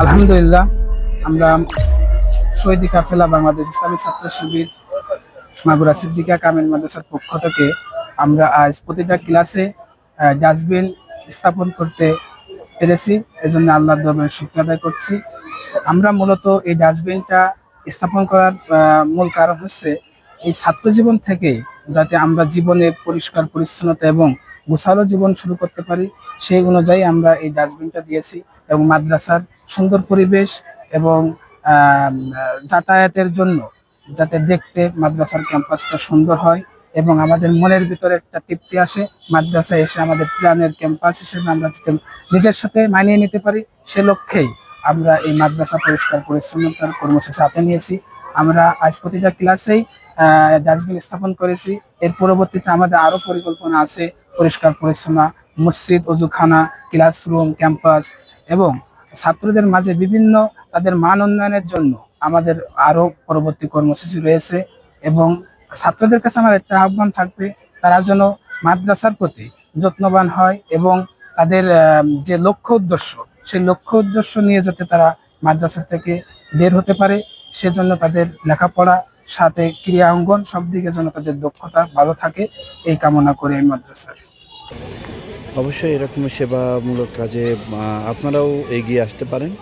আলহামদুলিল্লাহ, আমরা শহীদ কাফেলা বাংলাদেশ ইসলামী ছাত্র শিবির মাগুরা সিদ্দিকা কামিল মাদ্রাসার পক্ষ থেকে আমরা আজ প্রতিটা ক্লাসে ডাস্টবিন স্থাপন করতে পেরেছি। এজন্য আল্লাহর দরবারে শুকর আদায় করছি। আমরা মূলত এই ডাস্টবিনটা স্থাপন করার মূল কারণ হচ্ছে এই ছাত্র জীবন থেকে যাতে আমরা জীবনে পরিষ্কার, পরিচ্ছন্নতা এবং গোছালো জীবন শুরু করতে পারি, সেই অনুযায়ী আমরা এই ডাস্টবিনটা দিয়েছি এবং মাদ্রাসার সুন্দর পরিবেশ এবং যাতায়াতের জন্য যাতে দেখতে মাদ্রাসার ক্যাম্পাসটা সুন্দর হয় এবং আমাদের মনের ভিতরে একটা তৃপ্তি আসে। মাদ্রাসায় এসে আমাদের প্ল্যানের ক্যাম্পাস হিসেবে আমরা যাতে নিজের সাথে মানিয়ে নিতে পারি, সে লক্ষ্যেই আমরা এই মাদ্রাসা পরিষ্কার পরিচ্ছন্নতার কর্মসূচি হাতে নিয়েছি। আমরা আজ প্রতিটা ক্লাসেই ডাস্টবিন স্থাপন করেছি। এর পরবর্তীতে আমাদের আরও পরিকল্পনা আছে পরিষ্কার পরিচ্ছন্ন, মসজিদ অজুখানা ক্লাসরুম, ক্যাম্পাস এবং ছাত্রদের মাঝে বিভিন্ন তাদের মান উন্নয়নের জন্য আমাদের আরও পরবর্তী কর্মসূচি রয়েছে এবং ছাত্রদের কাছে আমার একটা আহ্বান থাকবে, তারা যেন মাদ্রাসার প্রতি যত্নবান হয় এবং তাদের যে লক্ষ্য উদ্দেশ্য, সেই লক্ষ্য উদ্দেশ্য নিয়ে যাতে তারা মাদ্রাসা থেকে বের হতে পারে, সেজন্য তাদের লেখাপড়া সাথে ক্রিয়া অঙ্গন, সব দিকে যেন তাদের দক্ষতা ভালো থাকে, এই কামনা করে এই মাদ্রাসা অবশ্যই এরকম সেবামূলক কাজে আপনারাও এগিয়ে আসতে পারেন।